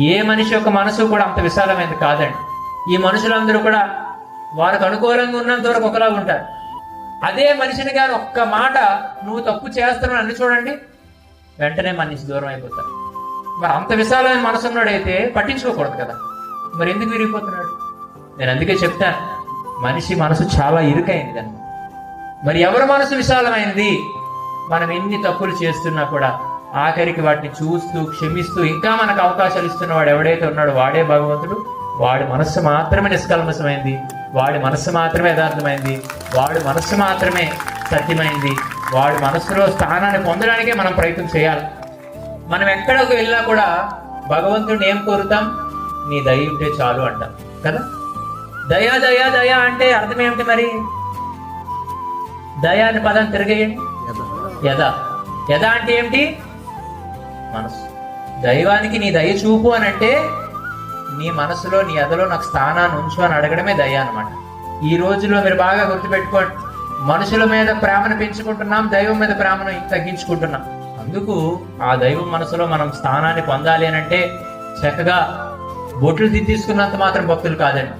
ఏ మనిషి యొక్క మనసు కూడా అంత విశాలమైనది కాదండి. ఈ మనుషులందరూ కూడా వారికి అనుకూలంగా ఉన్నంత వరకు ఒకలాగా ఉంటారు. అదే మనిషిని కానీ ఒక్క మాట నువ్వు తప్పు చేస్తున్నావు అన్ని చూడండి వెంటనే మనిషి దూరం అయిపోతారు మరి అంత విశాలమైన మనసు ఉన్నాడైతే పట్టించుకోకూడదు కదా. మరి ఎందుకు విరిగిపోతున్నాడు? నేను అందుకే చెప్తాను మనిషి మనసు చాలా ఇరుకైంది దాన్ని మరి ఎవరి మనసు విశాలమైనది? మనం ఎన్ని తప్పులు చేస్తున్నా కూడా ఆఖరికి వాటిని చూస్తూ క్షమిస్తూ ఇంకా మనకు అవకాశాలు ఇస్తున్నవాడు ఎవడైతే ఉన్నాడో వాడే భగవంతుడు. వాడి మనస్సు మాత్రమే నిష్కల్మసమైంది వాడి మనస్సు మాత్రమే యథార్థమైంది. వాడి మనస్సు మాత్రమే సత్యమైంది. వాడి మనస్సులో స్థానాన్ని పొందడానికే మనం ప్రయత్నం చేయాలి. మనం ఎక్కడికి వెళ్ళినా కూడా భగవంతుడిని ఏం కోరుతాం? నీ దయ ఉంటే చాలు అంటాం. కదా? దయా దయా దయా అంటే అర్థం ఏమిటి మరి? దయా అనే పదం తిరగేయండి. యథ యథ అంటే ఏమిటి? మనసు. దైవానికి నీ దయ చూపు అని అంటే నీ మనసులో నీ అదలో నాకు స్థానాన్ని ఉంచు అని అడగడమే దయ అనమాట ఈ రోజుల్లో మీరు బాగా గుర్తుపెట్టుకోండి. మనుషుల మీద ప్రేమను పెంచుకుంటున్నాం దైవం మీద ప్రేమను తగ్గించుకుంటున్నాం. అందుకు ఆ దైవం మనసులో మనం స్థానాన్ని పొందాలి అని అంటే చక్కగా బొట్లు తీసుకున్నంత మాత్రం భక్తులు కాదండి.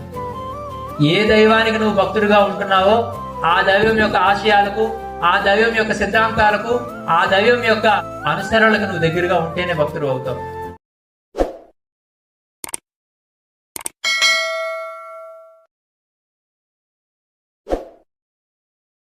ఏ దైవానికి నువ్వు భక్తుడిగా ఉంటున్నావో ఆ దైవం యొక్క ఆశయాలకు ఆ దైవం యొక్క సిద్ధాంతాలకు ఆ దైవం యొక్క అనుసరణలకు నువ్వు దగ్గరగా ఉంటేనే భక్తుడు అవుతావు.